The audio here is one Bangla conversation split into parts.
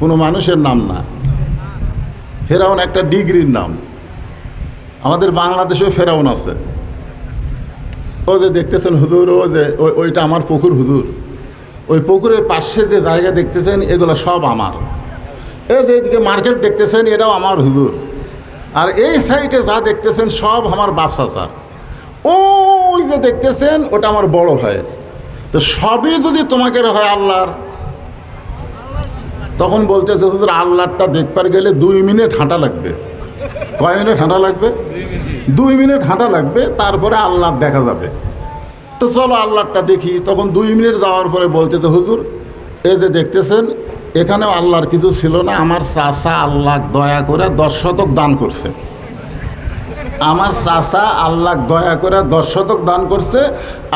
কোনো মানুষের নাম না। ফেরাউন একটা ডিগ্রির নাম। আমাদের বাংলাদেশেও ফেরাউন আছে। ও যে দেখতেছেন হুজুর, ও যে ওই- ওইটা আমার পুকুর হুজুর। ওই পুকুরের পাশে যে জায়গা দেখতেছেন, এগুলো সব আমার। এই যে এদিকে মার্কেট দেখতেছেন, এটাও আমার হুজুর। আর এই সাইডে যা দেখতেছেন, সব আমার বাপসা স্যার ওই যে দেখতেছেন, ওটা আমার বড় ভাইয়ের। তো সবই যদি তোমাকে হয় আল্লাহর তখন বলতেছে, হুজুর, আল্লাহটা দেখবার গেলে দুই মিনিট হাঁটা লাগবে। কয় মিনিট হাঁটা লাগবে? দুই মিনিট হাঁটা লাগবে, তারপরে আল্লাহ দেখা যাবে। তো চলো আল্লাহটা দেখি। তখন দুই মিনিট যাওয়ার পরে বলতে তো হুজুর, এই যে দেখতেছেন, এখানেও আল্লাহর কিছু ছিল না। আমার চাষা আল্লাহ দয়া করে দশ শতক দান করছে। আমার চাষা আল্লাহ দয়া করে দশ শতক দান করছে,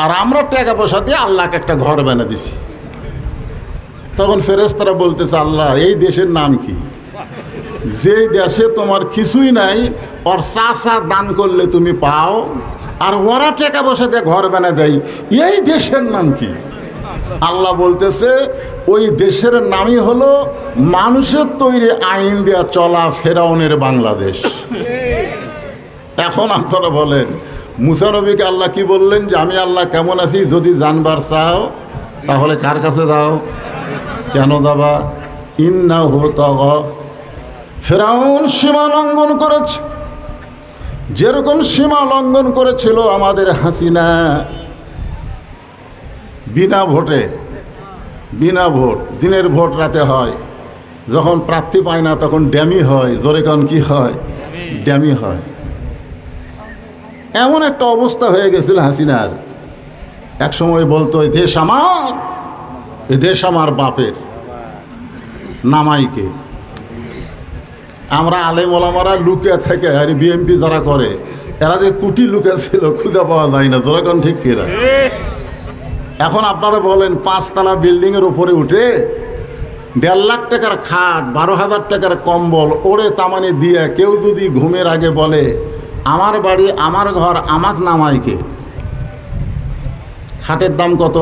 আর আমরা টাকা পয়সা দিয়ে আল্লাহকে একটা ঘর বানিয়ে দিছি। তখন ফেরেস্তারা বলতেছে, আল্লাহ, এই দেশের নাম কি? যে দেশে তোমার কিছুই নাই, ওর চাষা দান করলে তুমি পাও, আর ওরা টাকা পয়সা দিয়ে ঘর বানা দেয়, এই দেশের নাম কি? আল্লাহ বলতেছে, ওই দেশের নামই হলো মানুষের তৈরি আইন দেওয়া চলা ফেরাউনের বাংলাদেশ। এখন আপনারা বলেন মুসানবীকে আল্লাহ কি বললেন যে, আমি আল্লাহ কেমন আছি, যদি জানবার চাও, তাহলে কার কাছে যাও? কেন যাবা ইন্না হত ফেরাউন সীমা লঙ্ঘন করেছে। যেরকম সীমা লঙ্ঘন করেছিল আমাদের হাসিনা, বিনা ভোটে, বিনা ভোট, দিনের ভোট রাতে হয়। যখন প্রার্থী পায় না, তখন ড্যামি হয়। জোরে কন, কি হয়? ড্যামি হয়। এমন একটা অবস্থা হয়ে গেছিল হাসিনার। এক সময় বলতো, দেশ আমার। এ দেশ আমার বাপের, নামাইকে। আমরা আলেম লুকে থেকে, আর বিএমপি যারা করে, এরা যে কুটি লুকে ছিল, খুঁজে পাওয়া যায় না যেরকম ঠিক কিনা? এখন আপনারা বলেন, পাঁচতলা বিল্ডিংয়ের উপরে উঠে দেড় লাখ টাকার খাট, বারো হাজার টাকার কম্বল ওড়ে তামানে দিয়ে কেউ যদি ঘুমের আগে বলে, আমার বাড়ি, আমার ঘর, আমাক নামাইকে। খাটের দাম কত?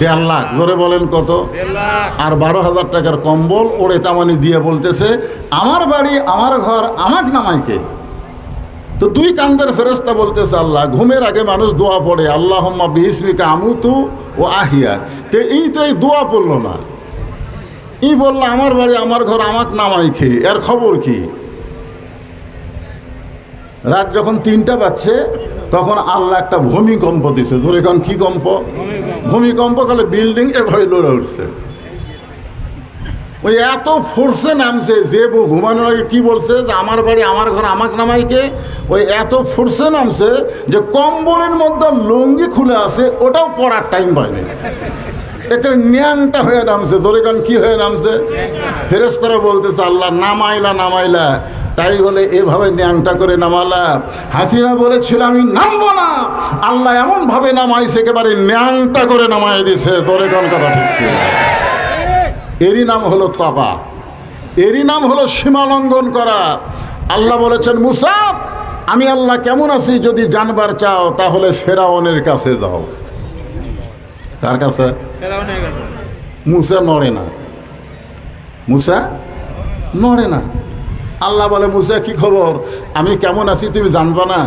দেড় লাখ। ধরে বলেন কত? আর বারো হাজার টাকার কম্বল ওড়ে তামানি দিয়ে বলতেছে আমার বাড়ি আমার ঘর আমাক নামাইকে তো দুই কান্দের ফেরস্তা বলতেছে আল্লাহ ঘুমের আগে মানুষ দোয়া পড়ে আল্লাহ বিহিসমিকা আমুতু ও আহিয়া। তো এই তো এই দোয়া পড়ল না। ই বলল আমার বাড়ি আমার ঘর আমাক নামাই খেয়ে এর খবর কি? রাত যখন তিনটা বাজছে তখন আল্লাহ একটা ভূমিকম্প দিছে। জোরে এখন কি কম্প? ভূমিকম্প, তাহলে বিল্ডিং এভাবে লড়ে উঠছে। ওই এত ফোর্সে নামছে, যে বউ ঘুমানোর আগে কি বলছে? যে আমার বাড়ি, আমার ঘর, আমাক নামাইকে। ওই এত ফোর্সে নামছে যে কম্বলের মধ্যে লুঙ্গি খুলে আছে, ওটাও পরার টাইম পায়নি একটা ন্যাংটা হয়ে নামছে। দরিকান কি হয়ে নামছে? ফেরেস্তারা বলতেছে, আল্লাহ, নামাইলা নামাইলা। তাই বলে এভাবে ন্যাংটা করে নামালা। হাসিনা বলেছিল আমি নামবো না। আল্লাহ এমনভাবে নামাইছে একেবারে ন্যাংটা করে নামাই দিছে। দরিকান কথা ঠিক এরই নাম হলো তবা। এরই নাম হলো সীমা লঙ্ঘন করা। আল্লাহ বলেছেন মুসাফ আমি আল্লাহ কেমন আছি যদি জানবার চাও তাহলে ফেরাউনের কাছে যাও। কার কাছে। মুসা নড়ে না। মুসা নড়ে না। আল্লাহ বলে, মুসা, কি খবর? আমি কেমন আছি তুমি জানবা না?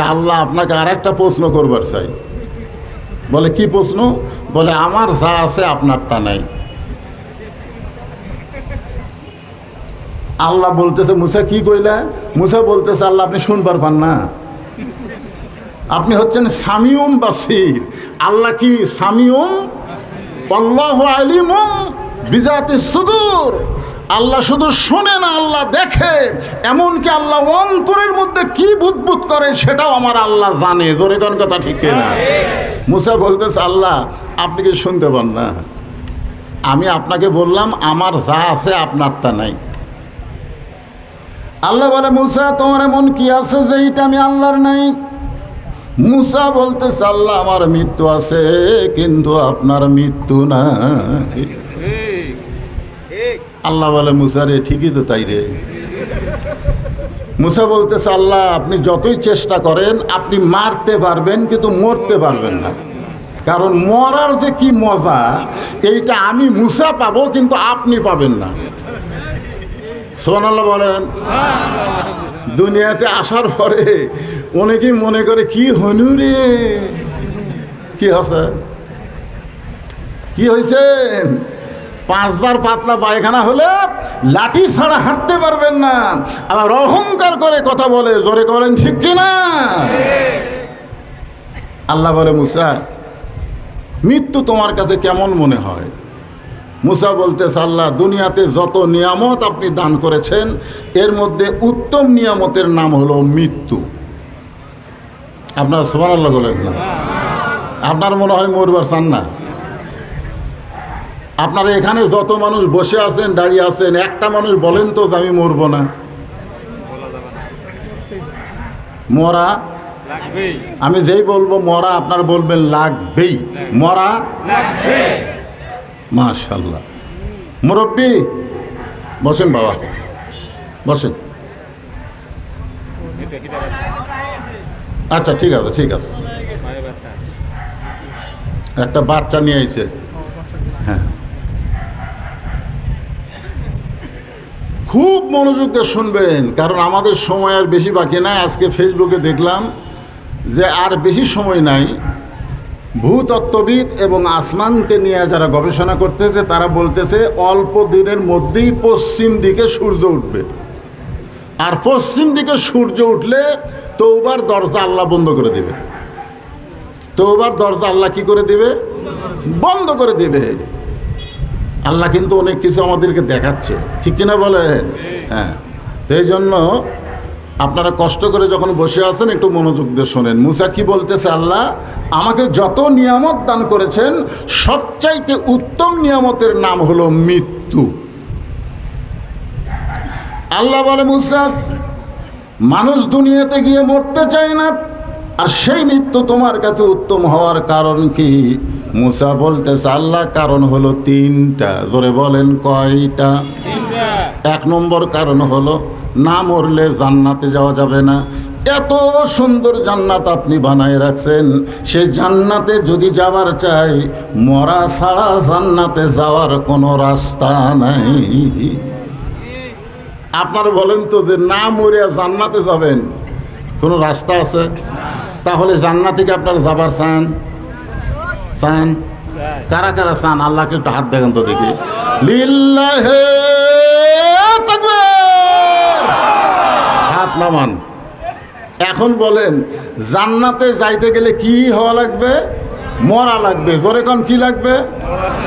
আল্লাহ আপনাকে আর একটা প্রশ্ন করবার চাই। বলে, কি প্রশ্ন? বলে, আমার যা আছে আপনার তা নাই। আল্লাহ বলতেছে, মুসা, কি কইলা? মুসা বলতেছে, আল্লাহ, আপনি শুনবার পান না। আপনি হচ্ছেন সামিউম বাসির। আল্লাহ কি সামিউম? আলিমুম বিজাতি সুদূর। আল্লাহ শুধু শোনে না, আল্লাহ দেখে। এমনকি আল্লাহ অন্তরের মধ্যে কি বুদবুদ করে সেটাও আমার আল্লাহ জানে। জোরে কোন কথা ঠিক না মুসা বলতেছে, আল্লাহ, আপনি কি শুনতে পান না? আমি আপনাকে বললাম, আমার যা আছে আপনার তা নাই। আল্লাহ বলে, মুসা, তোমার এমন কি আছে যে এইটা আমি আল্লাহর নাই? মুসা বলতেছে, আল্লাহ, আমার মৃত্যু আছে, কিন্তু আপনার মৃত্যু নাই। আল্লাহ বলে, মুসা রে, ঠিকই তো তাই রে। মুসা বলতেছে, আল্লাহ, আপনি যতই চেষ্টা করেন, আপনি মারতে পারবেন, কিন্তু মরতে পারবেন না। কারণ মরার যে কি মজা, এইটা আমি মুসা পাবো, কিন্তু আপনি পাবেন না। সোনাল্লাহ বলেন, দুনিয়াতে আসার পরে অনেকেই মনে করে, কি হনু রে? কি হচ্ছে কি হয়েছে পাঁচবার পাতলা পায়খানা হলে লাঠি ছাড়া হাঁটতে পারবেন না। আবার অহংকার করে কথা বলে, জোরে করেন ঠিক কিনা? আল্লাহ বলে, মুসা, মৃত্যু তোমার কাছে কেমন মনে হয়? মুসা বলতে আল্লাহ, দুনিয়াতে যত নিয়ামত আপনি দান করেছেন, এর মধ্যে উত্তম নিয়ামতের নাম হলো মৃত্যু। আপনার সোমান আল্লাহ বলেন না। আপনার মনে হয় মরবার চান না? আপনারা এখানে যত মানুষ বসে আছেন দাঁড়িয়ে আছেন একটা মানুষ বলেন তো যে আমি মরবো না। মরা? আমি যেই বলব মরা আপনার বলবেন লাগবেই। মরা? মাশাল্লাহ মুরব্বী বসেন বাবা। বসেন। আচ্ছা ঠিক আছে ঠিক আছে। একটা বাচ্চা নিয়ে আইছে। খুব মনোযোগ দিয়ে শুনবেন, কারণ আমাদের সময় আর বেশি বাকি নাই। আজকে ফেসবুকে দেখলাম যে আর বেশি সময় নাই। ভূতত্ত্ববিদ এবং আসমানকে নিয়ে যারা গবেষণা করতেছে, তারা বলতেছে অল্প দিনের মধ্যেই পশ্চিম দিকে সূর্য উঠবে। আর পশ্চিম দিকে সূর্য উঠলে তৌবার দরজা আল্লাহ বন্ধ করে দেবে। তৌবার দরজা আল্লাহ কি করে দেবে? বন্ধ করে দেবে। আল্লাহ কিন্তু অনেক কিছু আমাদেরকে দেখাচ্ছে। ঠিক কিনা বলেন? হ্যাঁ। তো এই জন্য আপনারা কষ্ট করে যখন বসে আছেন, একটু মনোযোগ দিয়ে শোনেন। মুসা কি বলতেছে আল্লাহ? আমাকে যত নিয়ামত দান করেছেন, সবচাইতে উত্তম নিয়ামতের নাম হলো মৃত্যু। আল্লাহ বলে, মুসা, মানুষ দুনিয়াতে গিয়ে মরতে চায় না আর সেই মৃত্যু তোমার কাছে উত্তম হওয়ার কারণ কি? মুসা বলতেছে, আল্লাহ কারণ হলো তিনটা। জোরে বলেন কয়টা? এক নম্বর কারণ হলো, না মরলে জান্নাতে যাওয়া যাবে না। এত সুন্দর জান্নাত আপনি বানায় রাখছেন। সে জান্নাতে যদি যাবার চাই, মরা ছাড়া জান্নাতে যাওয়ার কোনো রাস্তা নাই। আপনারা বলেন তো যে না মরিয়া জান্নাতে যাবেন। কোনো রাস্তা আছে? তাহলে জাননা থেকে আপনারা যাবার চান? চান? কারা কারা চান? আল্লাহকে একটু হাত দেখেন তো দেখি। লিল্লাহে। হাত নামান। এখন বলেন জান্নাতে যাইতে গেলে কি হওয়া লাগবে? মরা লাগবে। জোরে কোন কি লাগবে?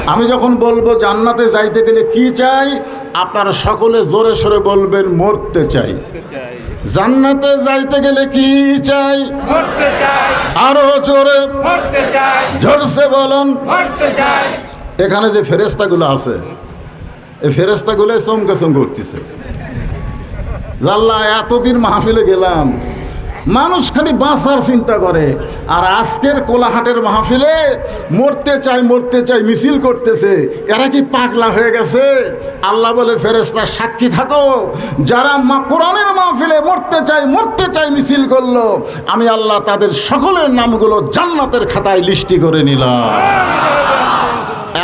আমি যখন বলব জান্নাতে যাইতে গেলে কি চাই? আপনারা সকলে জোরে সরে বলবেন মরতে চাই। জান্নাতে যাইতে গেলে কি চাই? আরও জোরে। চাই। বলুন। এখানে যে ফেরেস্তাগুলো আছে এই ফেরেস্তাগুলো চমকে চমকে উঠতেছে। লাল্লা এতদিন মাহফিলে গেলাম। মানুষ খালি বাঁচার চিন্তা করে। আর আজকের কোলাহাটের মাহফিলে মরতে চাই মরতে চাই, মিছিল করতেছে। এরা কি পাগলা হয়ে গেছে? আল্লাহ বলে ফেরেস্তা সাক্ষী থাকো। যারা মা কোরআনের মাহফিলে মরতে চাই মরতে চাই মিছিল করল, আমি আল্লাহ তাদের সকলের নামগুলো জান্নাতের খাতায় লিস্টি করে নিলাম।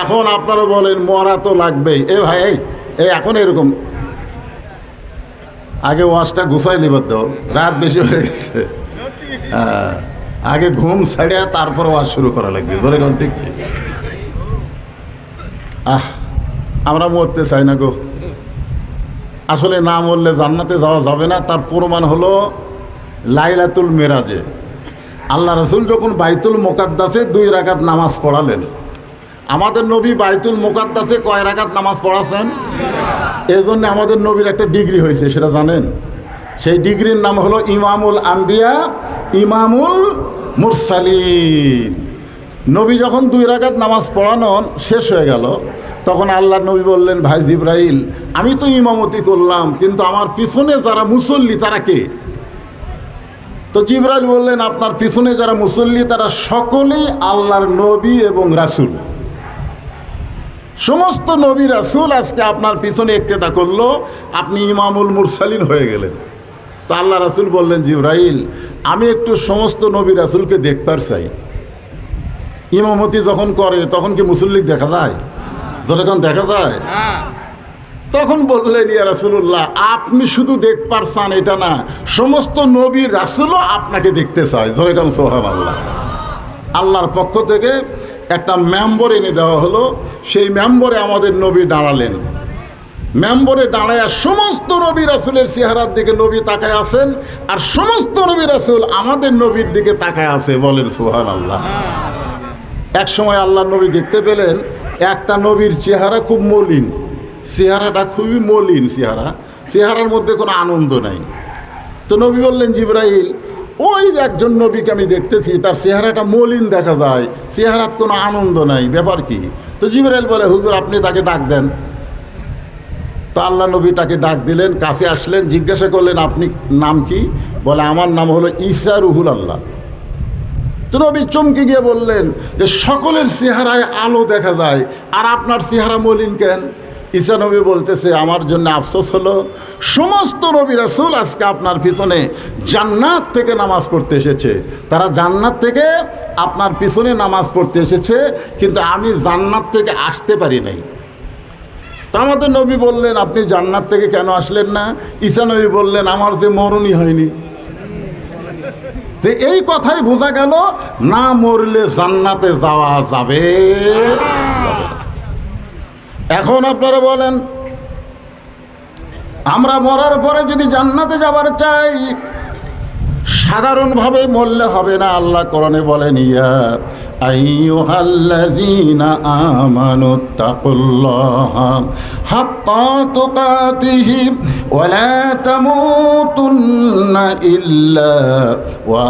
এখন আপনারা বলেন, মরা তো লাগবেই। এ ভাই এই, এখন এরকম। আগে ওয়াশটা গুছাই লিবার দাও রাত বেশি হয়ে গেছে। হ্যাঁ, আগে ঘুম ছাড়িয়া তারপর ওয়াশ শুরু করা লাগবে ধরে কোন ঠিক আহ আমরা মরতে চাই না গো। আসলে না মরলে জান্নাতে যাওয়া যাবে না তার প্রমাণ হলো লাইলাতুল মেরাজে। আল্লাহ রসুল যখন বাইতুল মোকাদ্দাসে দুই রাকাত নামাজ পড়ালেন আমাদের নবী বাইতুল মোকাদ্দাসে কয় রাকাত নামাজ পড়াছেন? এই জন্য আমাদের নবীর একটা ডিগ্রি হয়েছে, সেটা জানেন? সেই ডিগ্রির নাম হলো ইমামুল আম্বিয়া, ইমামুল মুরসালিন। নবী যখন দুই রাকাত নামাজ পড়ানো শেষ হয়ে গেল, তখন আল্লাহ নবী বললেন, ভাই জিব্রাইল, আমি তো ইমামতি করলাম, কিন্তু আমার পিছনে যারা মুসল্লি, তারা কে? তো জিব্রাইল বললেন, আপনার পিছনে যারা মুসল্লি, তারা সকলেই আল্লাহর নবী এবং রাসূল। সমস্ত নবী রাসূল আজকে আপনার পিছনে একতেদা করল, আপনি ইমামুল মুরসালিন হয়ে গেলেন। তো আল্লাহ রাসুল বললেন, জিব্রাইল, আমি একটু সমস্ত নবী রাসুলকে দেখবার চাই। ইমামতি যখন করে, তখন কি মুসল্লিক দেখা যায়? যখন দেখা যায়? তখন বললেন, ইয়া রাসুল্লাহ আপনি শুধু দেখ পারছেন এটা না, সমস্ত নবী রাসুলও আপনাকে দেখতে চায়। ধরে কেন সোহান আল্লাহ আল্লাহর পক্ষ থেকে একটা মেম্বর এনে দেওয়া হলো, সেই মেম্বরে আমাদের নবী দাঁড়ালেন। মেম্বরে দাঁড়ায় সমস্ত নবী রাসুলের চেহারার দিকে নবী তাকায় আছেন, আর সমস্ত নবী রাসুল আমাদের নবীর দিকে তাকায় আছে, বলেন সোহান আল্লাহ এক সময় আল্লাহ নবী দেখতে পেলেন, একটা নবীর চেহারা খুব মলিন। চেহারাটা খুবই মলিন চেহারা, চেহারার মধ্যে কোনো আনন্দ নাই। তো নবী বললেন, জিব্রাইল ওই একজন নবীকে আমি দেখতেছি, তার চেহারাটা মলিন দেখা যায়, চেহারার কোনো আনন্দ নাই, ব্যাপার কি? তো জিব্রাইল বলে, হুজুর, আপনি তাকে ডাক দেন। তো আল্লাহ নবী তাকে ডাক দিলেন, কাছে আসলেন, জিজ্ঞাসা করলেন, আপনি নাম কি? বলে, আমার নাম হলো ঈসা রুহুল আল্লাহ। তো নবী চমকে গিয়ে বললেন যে, সকলের চেহারায় আলো দেখা যায়, আর আপনার চেহারা মলিন কেন? ঈসা নবী বলতেছে, আমার জন্য আফসোস হলো, সমস্ত নবী রাসুল আজকে আপনার পিছনে জান্নাত থেকে নামাজ পড়তে এসেছে। তারা জান্নাত থেকে আপনার পিছনে নামাজ পড়তে এসেছে, কিন্তু আমি জান্নাত থেকে আসতে পারি নাই। তা আমাদের নবী বললেন, আপনি জান্নাত থেকে কেন আসলেন না? ঈসা নবী বললেন, আমার যে মরণই হয়নি। তো এই কথাই বোঝা গেল, না মরলে জান্নাতে যাওয়া যাবে। এখন আপনারা বলেন, আমরা মরার পরে যদি জান্নাতে যাবার চাই, সাধারণভাবে মরলে হবে না, আল্লাহ করণে বলেন, ইয়া আইয়ুহাল্লাযীনা আমানু ইল্লা ওয়া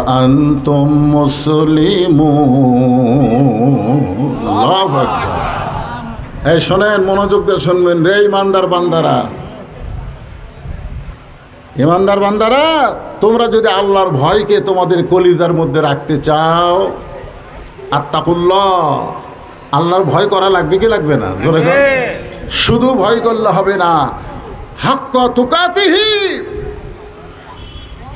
এই শোনেন মনোযোগ দিয়ে শুনবেন রে ইমানদার বান্দারা। ইমানদার বান্দারা তোমরা যদি আল্লাহর ভয়কে তোমাদের কলিজার মধ্যে রাখতে চাও আত্মাকুল্লাহ আল্লাহর ভয় করা লাগবে কি লাগবে না? জোরে শুধু ভয় করলে হবে না। হাক্ক তুকাতিহি।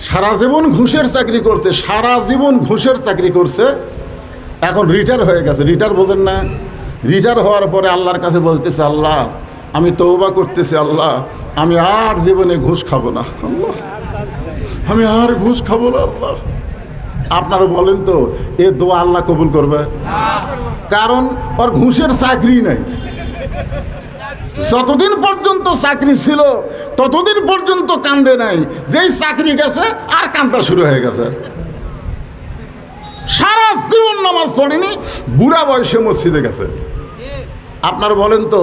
সারা জীবন ঘুষের চাকরি করছে সারা জীবন ঘুষের চাকরি করছে। এখন রিটায়ার হয়ে গেছে। রিটায়ার বোঝেন না। রিটায়ার হওয়ার পরে আল্লাহর কাছে বলতেছে, আল্লাহ, আমি তৌবা করতেছি, আল্লাহ, আমি আর জীবনে ঘুষ খাব না। আল্লাহ, আমি আর ঘুষ খাব না, আল্লাহ। আপনারা বলেন তো, এ দোয়া আল্লাহ কবুল করবে? কারণ ওর ঘুষের চাকরি নাই। যতদিন পর্যন্ত চাকরি ছিল, ততদিন পর্যন্ত কান্দে নাই। যেই চাকরি গেছে, আর কান্দা শুরু হয়ে গেছে। সারা জীবন নামাজ পড়েনি, বুড়া বয়সে মসজিদে গেছে। আপনারা বলেন তো,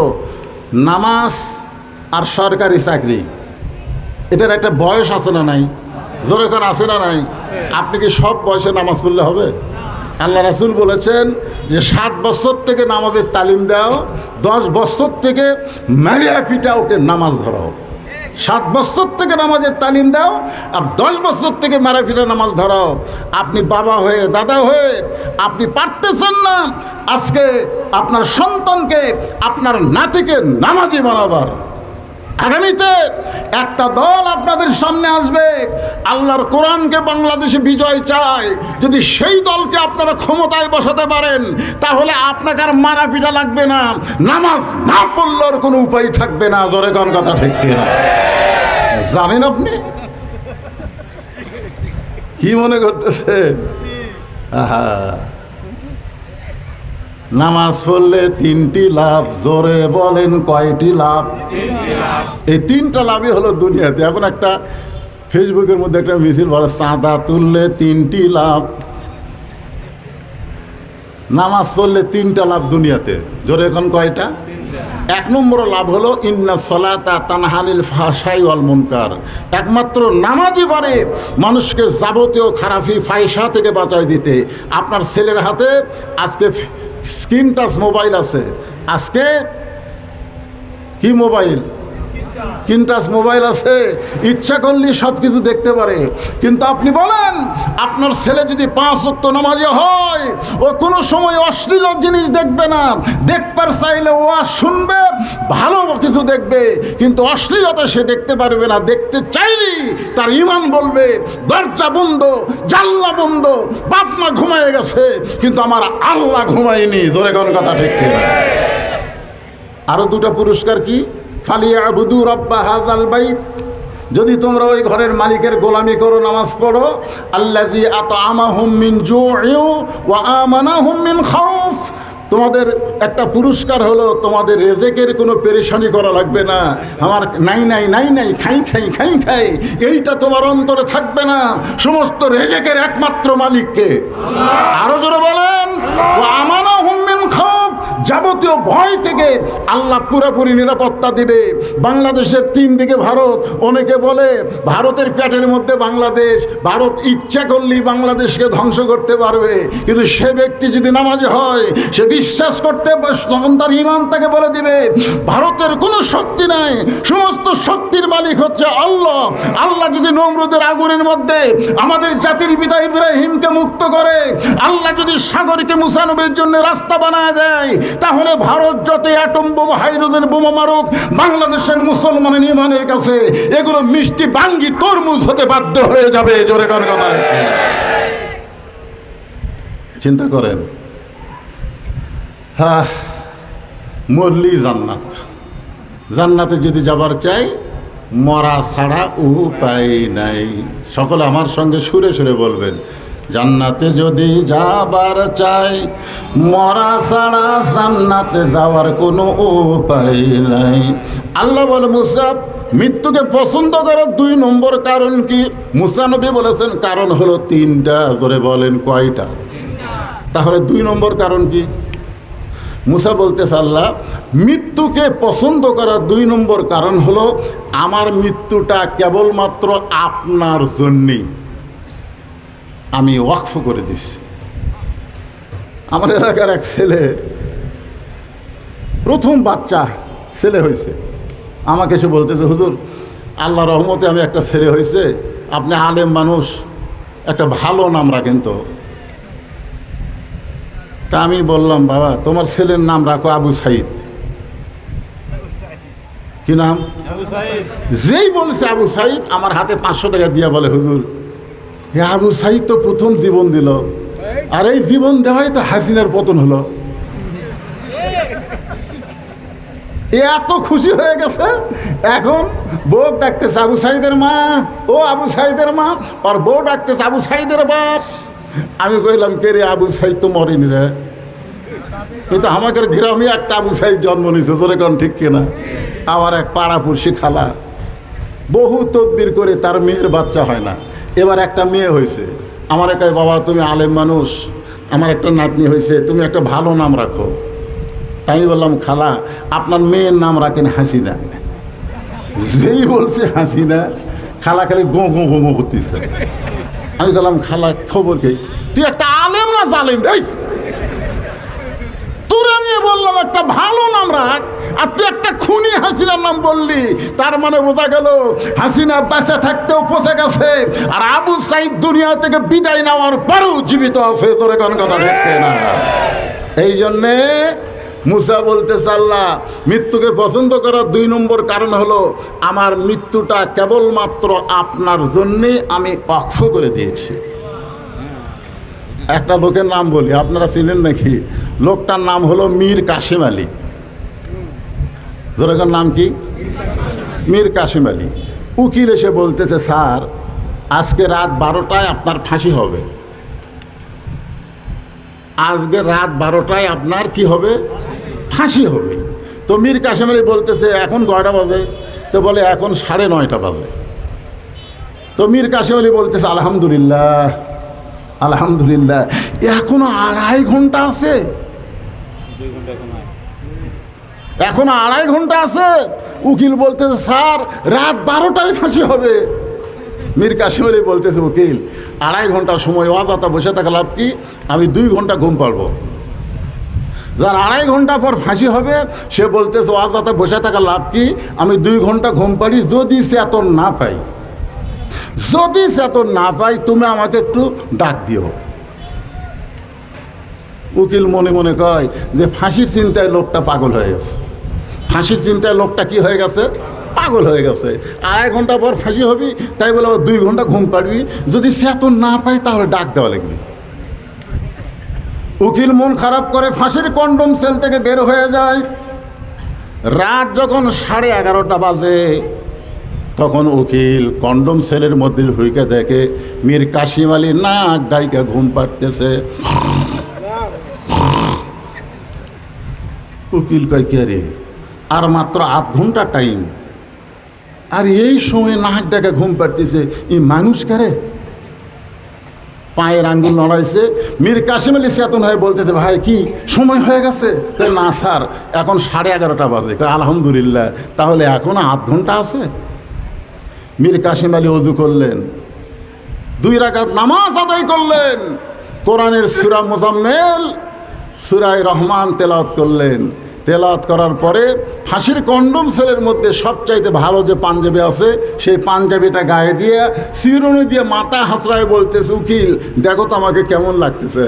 নামাজ আর সরকারি চাকরি, এটার একটা বয়স আছে না নাই? জোরে করে আছে না নাই? আপনি কি সব বয়সে নামাজ পড়লে হবে? আল্লাহ রাসুল বলেছেন যে সাত বছর থেকে নামাজের তালিম দাও, দশ বছর থেকে ম্যারিয়া পিটা ওকে নামাজ ধরা ধরাও। সাত বছর থেকে নামাজের তালিম দাও আর দশ বছর থেকে মারা ফিরে নামাজ ধরাও। আপনি বাবা হয়ে, দাদা হয়ে, আপনি পারতেছেন না আজকে আপনার সন্তানকে, আপনার নাতিকে নামাজি বানাবার। আগামীতে একটা দল আপনাদের সামনে আসবে। আল্লাহর কোরআনকে বাংলাদেশে বিজয় চায়। যদি সেই দলকে আপনারা ক্ষমতায় বসাতে পারেন, তাহলে আপনাকে আর মারা পিটা লাগবে না। নামাজ না পড়লেও কোনো উপায় থাকবে না। ধরে কোন কথা ঠিক জানেন আপনি? কি মনে করতেছেন? আহা। নামাজ পড়লে তিনটি লাভ, জোরে বলেন কয়টি লাভ? এই তিনটা লাভই হলো দুনিয়াতে। এখন একটা ফেসবুকের মধ্যে একটা মিছিল বলে, চাঁদা তুললে তিনটি লাভ। নামাজ পড়লে তিনটা লাভ দুনিয়াতে। জোরে এখন কয়টা? এক নম্বর লাভ হলো, ইন্না সলাতা তানহানিল ফাশাই ওয়াল মুনকার। একমাত্র নামাজই পারে মানুষকে যাবতীয় খারাপি ফাইসা থেকে বাঁচায় দিতে। আপনার ছেলের হাতে আজকে স্ক্রিন টাচ মোবাইল আছে। আজকে কি মোবাইল? কিনটাস মোবাইল আছে, ইচ্ছা করলে সব কিছু দেখতে পারে। কিন্তু আপনি বলেন, আপনার ছেলে যদি পাঁচ অক্ত নামাজি হয়, ও কোনো সময় অশ্লীল জিনিস দেখবে না। দেখবার চাইলে ও আর শুনবে, ভালো কিছু দেখবে, কিন্তু অশ্লীলতা সে দেখতে পারবে না। দেখতে চাইলেই তার ইমান বলবে, দরজা বন্ধ, জানলা বন্ধ, বাপ মা ঘুমায় গেছে, কিন্তু আমার আল্লাহ ঘুমায়নি। জোরে কোন কথা ঠিক? আরও দুটো পুরস্কার কি? ফালিয়া আবুদু রব্বা হাজাল বাইত। যদি তোমরা ওই ঘরের মালিকের গোলামি করো, নামাজ পড়ো আল্লাজি আত আমাহুম মিন জুইউ ওয়া আমানাহুম মিন খাউফ। তোমাদের একটা পুরস্কার হলো, তোমাদের রেজেকের কোনো পেরেশানি করা লাগবে না। আমার নাই নাই নাই নাই, খাই খাই খাই খাই, এইটা তোমার অন্তরে থাকবে না। সমস্ত রেজেকের একমাত্র মালিককে। আরও জোরে বলেন ও আমানা হুমিন খাউফ যাবতীয় ভয় থেকে আল্লাহ পুরোপুরি নিরাপত্তা দিবে। বাংলাদেশের তিন দিকে ভারত, অনেকে বলে ভারতের পেটের মধ্যে বাংলাদেশ, ভারত ইচ্ছা করলেই বাংলাদেশকে ধ্বংস করতে পারবে। কিন্তু সে ব্যক্তি যদি নামাজ হয়, সে বিশ্বাস করতে তখন তার ইমান তাকে বলে দিবে, ভারতের কোনো শক্তি নাই, সমস্ত শক্তির মালিক হচ্ছে আল্লাহ। আল্লাহ যদি নমরুদের আগুনের মধ্যে আমাদের জাতির পিতা ইব্রাহিমকে মুক্ত করে, আল্লাহ যদি সাগরকে মুসানবের জন্য রাস্তা বানায় দেয় তাহলে ভারত যত অ্যাটম বোমা, হাইড্রোজেন বোমা মারুক, বাংলাদেশের মুসলমানের ইমানের কাছে এগুলো মিষ্টি বাঙ্গি তরমুজ হতে বাধ্য হয়ে যাবে, জোরে কথা চিন্তা করেন। হ্যাঁ মরলি জান্নাত। জান্নাতে যদি যাবার চাই, মরা ছাড়া উপায় নাই। সকলে আমার সঙ্গে সুরে সুরে বলবেন। জান্নাতে যদি যাবার চাই, মরা ছাড়া জান্নাতে যাওয়ার কোনো উপায় নাই। আল্লাহ বলে মুসাফ মৃত্যুকে পছন্দ করার দুই নম্বর কারণ কি? মুসানবী বলেছেন, কারণ হলো তিনটা। ধরে বলেন, কয়টা? তাহলে দুই নম্বর কারণ কি? মুসা বলতে, আল্লাহ, মৃত্যুকে পছন্দ করার দুই নম্বর কারণ হলো, আমার মৃত্যুটা কেবলমাত্র আপনার জন্যেই। আমি ওয়াকফ করে দিছি আমার এলাকার এক ছেলে প্রথম বাচ্চা ছেলে হয়েছে। আমাকে এসে বলতেছে হুজুর আল্লাহ রহমতে আমি একটা ছেলে হয়েছে। আপনি আলেম মানুষ একটা ভালো নাম রাখেন তো। তা আমি বললাম বাবা তোমার ছেলের নাম রাখো আবু সাইদ। কি নাম? যেই বলছে আবু সাইদ আমার হাতে পাঁচশো টাকা দিয়া বলে হুজুর এ আবু সাইদ তো প্রথম জীবন দিল। আর এই জীবন দেওয়াই তো হাসিনার পতন হলো। এত খুশি হয়ে গেছে, এখন বউ ডাকতেছে আবু সাইদের মা, ও আবু সাইদের মা, আর বউ ডাকতেছে আবু সাইদের বাপ। আমি কইলাম, কে রে আবু সাইদ, তো মরেনি রে? কিন্তু আমাদের গ্রামে একটা আবু সাইদ জন্ম নিয়েছে তোরে কোন ঠিক কিনা? আমার এক পাড়া পাড়াপুরসি খালা। বহু তদবির করে তার মেয়ের বাচ্চা হয় না। এবার একটা মেয়ে হয়েছে। আমার একাই বাবা, তুমি আলেম মানুষ। আমার একটা নাতনি হয়েছে। তুমি একটা ভালো নাম রাখো। আমি বললাম, খালা, আপনার মেয়ের নাম রাখেন হাসিনা। যেই বলছে হাসিনা, খালা খালি গো গো গো গো করতেছে। আমি বললাম, খালা, খবর কে? তুই একটা আলেম না জালেম রে? তোরা নিয়ে বললাম, একটা ভালো নাম রাখ, আর তুই খুনি হাসিনার নাম বললি। তার মানে বোঝা গেল হাসিনা বেঁচে থাকতেও পচে গেছে। আর আবু সাইদ দুনিয়া থেকে বিদায় নেওয়ার পরেও জীবিত আছে তোরে কোন কথা দেখতে না। এই জন্যে মুসা বলতে চাল্লা, মৃত্যুকে পছন্দ করার দুই নম্বর কারণ হলো, আমার মৃত্যুটা কেবলমাত্র আপনার জন্যে আমি অক্ষ করে দিয়েছি। একটা লোকের নাম বলি, আপনারা চিনেন নাকি? লোকটার নাম হলো মীর কাশিম আলী। ধরেকার নাম কি? মীর কাশিম আলী। উকিল এসে বলতেছে, স্যার, আজকে রাত বারোটায় আপনার ফাঁসি হবে। আজকে রাত বারোটায় আপনার কি হবে? ফাঁসি হবে। তো মীর কাশিম আলী বলতেছে, এখন কয়টা বাজে? তো বলে, এখন সাড়ে নয়টা বাজে। তো মীর কাশিম আলী বলতেছে, আলহামদুলিল্লাহ আলহামদুলিল্লাহ, এখনও আড়াই ঘণ্টা আছে। এখনও আড়াই ঘণ্টা আছে। উকিল বলতেছে, স্যার, রাত বারোটায় ফাঁসি হবে। মীর কাশিম আলী বলতেছে, উকিল, আড়াই ঘণ্টা সময় অযথা বসে থাকা লাভ কি? আমি দুই ঘণ্টা ঘুম পারব যার আড়াই ঘণ্টা পর ফাঁসি হবে, সে বলতেছে অযথা বসে থাকা লাভ কি? আমি দুই ঘণ্টা ঘুম পাড়ি, যদি চেতন না পাই যদি চেতন না পাই তুমি আমাকে একটু ডাক দিও। উকিল মনে মনে কয় যে, ফাঁসির চিন্তায় লোকটা পাগল হয়ে গেছে। ফাঁসির চিন্তায় লোকটা কি হয়ে গেছে? পাগল হয়ে গেছে। আড়াই ঘণ্টা পর ফাঁসি হবি, তাই বলে দুই ঘণ্টা ঘুম পাড়বি। যদি চেতন না পাই তাহলে ডাক দেওয়া লাগবে। উকিল মন খারাপ করে ফাঁসির কন্ডম সেল থেকে বের হয়ে যায়। রাত যখন সাড়ে এগারোটা বাজে, তখন উকিল কন্ডম সেলের মধ্যে ঢুকে দেখে মীর কাশিম আলী নাক ডাইকা ঘুম পাড়তেছে। উকিল কয়, কে রে? আর মাত্র আধ ঘণ্টা টাইম আর এই সময় নাক ডাকা ঘুম পাড়তেছে, এই মানুষ কারে? পায়ের আঙ্গুল নড়াইছে। মীর কাশিম আলী চেতন হয়ে বলতেছে, ভাই, কি সময় হয়ে গেছে? না, স্যার, এখন সাড়ে এগারোটা বাজে। আলহামদুলিল্লাহ, তাহলে এখনও আধ ঘণ্টা আছে? মীর কাশিম আলী অজু করলেন। দুই রাকাত নামাজ আদায় করলেন। কোরআনের সুরা মোজাম্মেল, সুরায় রহমান তেলাওয়াত করলেন। তেলাওয়াত করার পরে ফাঁসির কন্ডম সেলের মধ্যে সবচাইতে ভালো যে পাঞ্জাবি আছে, সেই পাঞ্জাবিটা গায়ে দিয়ে চিরুনি দিয়ে মাথা হাসরায় বলতেছে, উকিল, দেখো তো আমাকে কেমন লাগতেছে।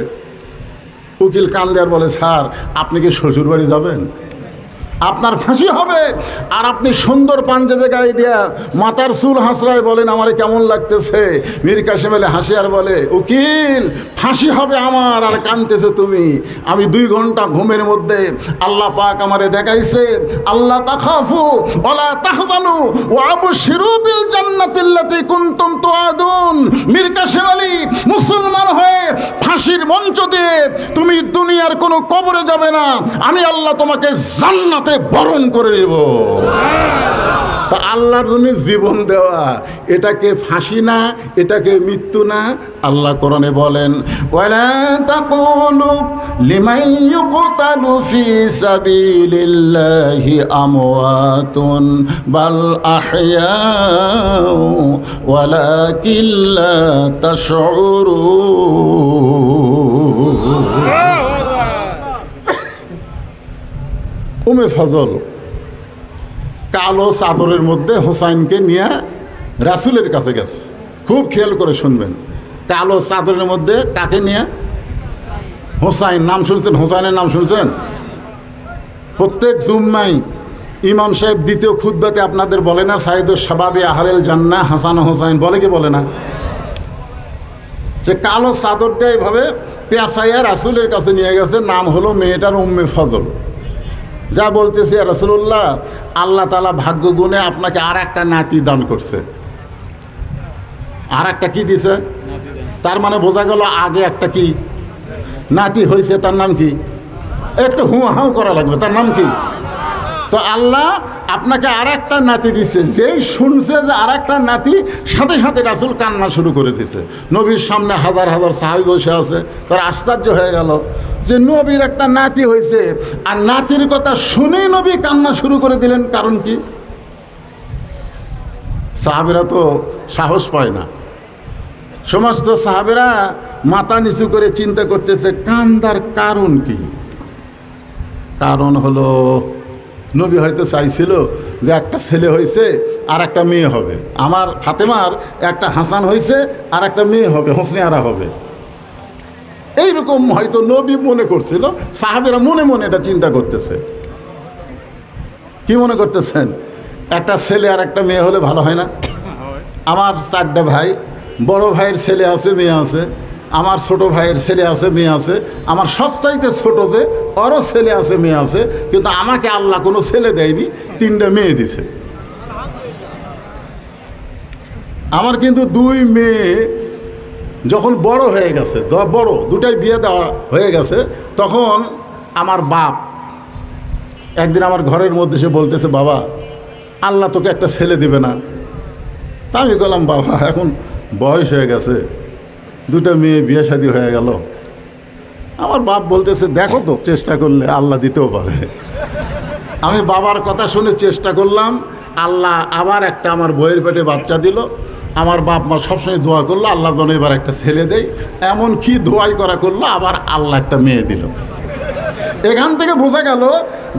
উকিল কান্দে আর বলে, স্যার, আপনি কি শ্বশুরবাড়ি যাবেন? আপনার ফাঁসি হবে। আর আপনি সুন্দর পাঞ্জাবে গায়ে দিয়া মাতার চুল হাসরায় বলেন, আমার কেমন লাগতেছে? মীর কাশিম আলী হাসি আর বলে, উকিল, ফাঁসি হবে আমার, আর কানতেছে তুমি। আমি দুই ঘণ্টা ঘুমের মধ্যে আল্লাহ পাক আমারে দেখাইছে আল্লাহ তাখাফু ওলা তাহজানু ও আবু শিরুবিল জান্নাতিল্লাতি কুনতুম তুআদুন। মীর কাশিম আলী মুসলমান হয়ে ফাঁসির মঞ্চ দিয়ে, তুমি দুনিয়ার কোনো কবরে যাবে না। আমি আল্লাহ তোমাকে জান্নাতে বরণ করে নেব। তা আল্লাহর জন্য জীবন দেওয়া, এটাকে ফাঁসি না, এটাকে মৃত্যু না, আল্লাহ কোরআনে বলেন, ওয়ালা তাকুলু লিমান উমে ফজল, কালো চাদরের মধ্যে হোসাইনকে নিয়ে রাসুলের কাছে গেছে। খুব খেয়াল করে শুনবেন। কালো চাদরের মধ্যে কাকে নিয়ে? হোসাইন, নাম শুনছেন? হোসাইনের নাম শুনছেন? প্রত্যেক জুম্মাই ইমাম সাহেব দ্বিতীয় খুদ্বাতে আপনাদের বলে না সাইদুর সাবাবে আহারেল জান্না হাসান হোসাইন বলে কি বলে না? সে কালো চাদর দিয়ে এইভাবে পেঁচাইয়া রাসুলের কাছে নিয়ে গেছে, নাম হলো মেয়েটার উম্মে ফজল। যা বলতেছে রসুল্লাহ আল্লাহ তালা ভাগ্য গুণে আপনাকে আর একটা নাতি দান করছে। আর একটা কি দিছে? তার মানে বোঝা গেল আগে একটা কি? নাতি হয়েছে তার নাম কি? একটু হুঁ হাঁ করা লাগবে, তার নাম কি? তো আল্লাহ আপনাকে আর একটা নাতি দিচ্ছে যেই শুনছে যে আর একটা নাতি, সাথে সাথে রাসুল কান্না শুরু করে দিছে। নবীর সামনে হাজার হাজার সাহাবি বসে আছে, তার আশ্চর্য হয়ে গেল যে নবীর একটা নাতি হয়েছে। আর নাতির কথা শুনেই নবী কান্না শুরু করে দিলেন, কারণ কি? সাহাবেরা তো সাহস পায় না। সমস্ত সাহাবেরা মাথা নিচু করে চিন্তা করতেছে, কান্দার কারণ কি? কারণ হলো নবী হয়তো চাইছিল যে একটা ছেলে হয়েছে আর একটা মেয়ে হবে। আমার ফাতেমার একটা হাসান হয়েছে আর একটা মেয়ে হবে হোসনে আরা হবে। এইরকম হয়তো নবী মনে করছিল, সাহাবেরা মনে মনে এটা চিন্তা করতেছে। কি মনে করতেছেন? একটা ছেলে আর একটা মেয়ে হলে ভালো হয় না? আমার চারটা ভাই, বড় ভাইয়ের ছেলে আছে, মেয়ে আছে। আমার ছোট ভাইয়ের ছেলে আছে, মেয়ে আছে। আমার সবচাইতে ছোট যে ওরও ছেলে আছে, মেয়ে আছে, কিন্তু আমাকে আল্লাহ কোনো ছেলে দেয়নি, তিনটা মেয়ে দিছে। আমার কিন্তু দুই মেয়ে যখন বড় হয়ে গেছে বড়, দুটাই বিয়ে দেওয়া হয়ে গেছে, তখন আমার বাপ একদিন আমার ঘরের মধ্যে সে বলতেছে, বাবা, আল্লাহ তোকে একটা ছেলে দিবে না। তা আমি বললাম, বাবা, এখন বয়স হয়ে গেছে, দুটো মেয়ে বিয়ে শাদী হয়ে গেল। আমার বাপ বলতেছে, দেখো তো, চেষ্টা করলে আল্লাহ দিতেও পারে। আমি বাবার কথা শুনে চেষ্টা করলাম, আল্লাহ আবার একটা আমার বইয়ের পেটে বাচ্চা দিল। আমার বাপ মা সবসময় দোয়া করল, আল্লাহ যেন এবার একটা ছেলে দেয় এমন কি দোয়াই করা করল, আবার আল্লাহ একটা মেয়ে দিল। এখান থেকে বোঝা গেল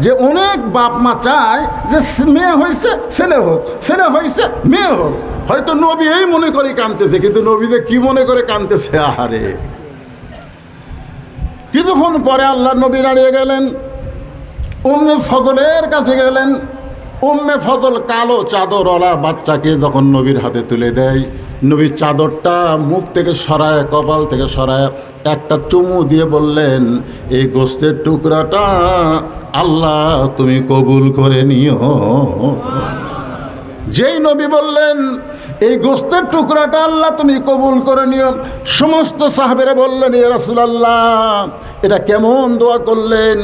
যে অনেক বাপ মা চায় যে মেয়ে হয়েছে ছেলে হোক, ছেলে হয়েছে মেয়ে হোক। হয়তো নবী এই মনে করে কানতেছে কিন্তু নবী যে কি মনে করে কানতেছে আহারে। কিছুক্ষণ পরে আল্লাহ নবী দাঁড়িয়ে গেলেন। উম্মে ফজলের কাছে গেলেন। উম্মে ফজল কালো চাদর চাদরওয়ালা বাচ্চাকে যখন নবীর হাতে তুলে দেয়, নবীর চাদরটা মুখ থেকে সরায়, কপাল থেকে সরায় একটা চুমু দিয়ে বললেন, এই গোস্তের টুকরাটা আল্লাহ তুমি কবুল করে নিও। যেই নবী বললেন এই গোস্তের টুকরাটা আল্লাহ তুমি কবুল করে নিও। সমস্ত সাহাবেরা বললেন এ রাসূলুল্লাহ, এটা কেমন দোয়া করলেন?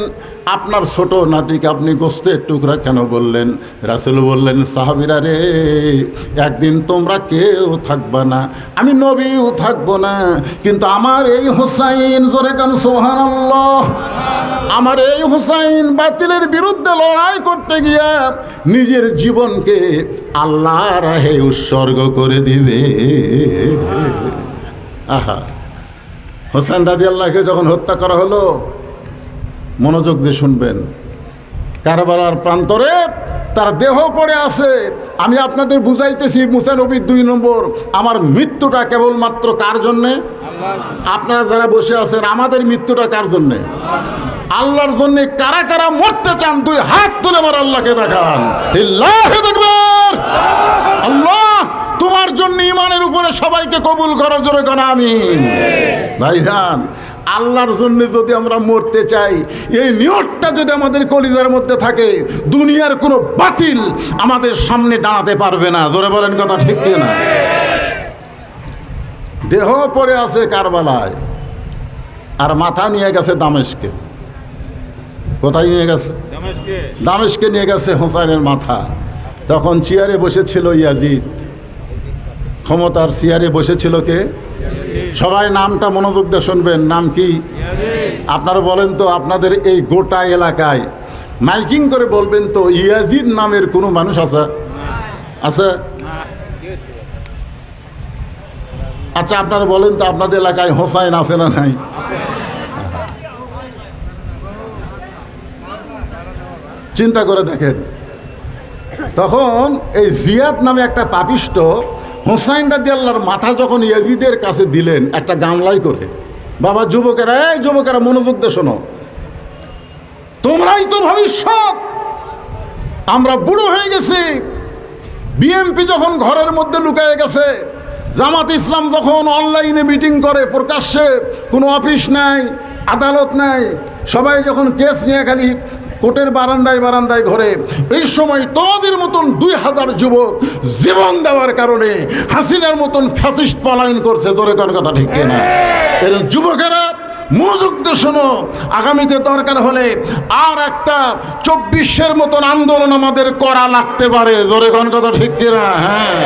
আপনার ছোট নাতিকে আপনি গোস্তের টুকরা কেন বললেন? রাসুল বললেন, সাহাবিরা রে, একদিন তোমরা কেউ থাকবা না। আমি নবীও থাকব না, কিন্তু আমার এই হোসাইন, জোরে কান সোহান আমার এই হুসাইন বাতিলের বিরুদ্ধে লড়াই করতে গিয়া নিজের জীবনকে আল্লাহ রাহে উৎসর্গ করে দিবে। আহা। হোসেন রাজি আল্লাহকে যখন হত্যা করা হলো, মনোযোগ দিয়ে শুনবেন। কারবালার প্রান্তরে তার দেহ পড়ে আছে। আমি আপনাদের বুঝাইতেছি মুসানবির দুই নম্বর, আমার মৃত্যুটা কেবলমাত্র কার জন্যে? আপনারা যারা বসে আছেন, আমাদের মৃত্যুটা কার জন্যে? আল্লাহর জন্য কারা কারা মরতে চান, দুই হাত তুলে আমার আল্লাহকে দেখান। লিল্লাহি আল্লাহ, তোমার জন্য ইমানের উপরে সবাইকে কবুল করো, জোরে কেন, আমিন। ভাইজান, আল্লাহর জন্য যদি আমরা মরতে চাই, এই নিয়তটা যদি আমাদের কলিজার মধ্যে থাকে, দুনিয়ার কোনো বাতিল আমাদের সামনে দাঁড়াতে পারবে না। জোরে বলেন কথা ঠিক না দেহ পড়ে আছে কারবালায়, আর মাথা নিয়ে গেছে দামেশকে। কোথায় নিয়ে গেছে? দামেশকে। নিয়ে গেছে হোসাইনের মাথা। তখন চেয়ারে বসেছিল ইয়াজিদ। ক্ষমতার চেয়ারে বসেছিল কে? সবাই নামটা মনোযোগ দিয়ে শুনবেন। নাম কি? আপনারা বলেন তো আপনাদের এই গোটা এলাকায়। মাইকিং করে বলবেন তো ইয়াজিদ নামের কোনো মানুষ আছে? আছে? আচ্ছা আপনারা বলেন তো আপনাদের এলাকায় হোসাইন আছে না নাই? চিন্তা করে দেখেন। তখন এই জিয়াদ নামে একটা পাপিষ্ট হোসাইন রাজি আল্লাহর মাথা যখন ইয়াজিদের কাছে দিলেন একটা গামলাই করে, বাবা, যুবকেরা, এই যুবকেরা, মনোযোগ দিয়ে শোনো। তোমরাই তো ভবিষ্যৎ। আমরা বুড়ো হয়ে গেছি। বিএমপি যখন ঘরের মধ্যে লুকায়ে গেছে, জামাত ইসলাম যখন অনলাইনে মিটিং করে, প্রকাশ্যে কোনো অফিস নাই, আদালত নাই, সবাই যখন কেস নিয়ে খালি কোর্টের বারান্দায় বারান্দায় ঘরে এই সময় তোমাদের মতন দুই হাজার যুবক জীবন দেওয়ার কারণে হাসিনার মতন ফ্যাসিস্ট পলায়ন করছে তোরে কোন কথা ঠিক না এর যুবকেরা, মনোযোগ শোনো, আগামীতে দরকার হলে আর একটা চব্বিশের মতন আন্দোলন আমাদের করা লাগতে পারে, জোরে কোন কথা ঠিক কিনা? হ্যাঁ।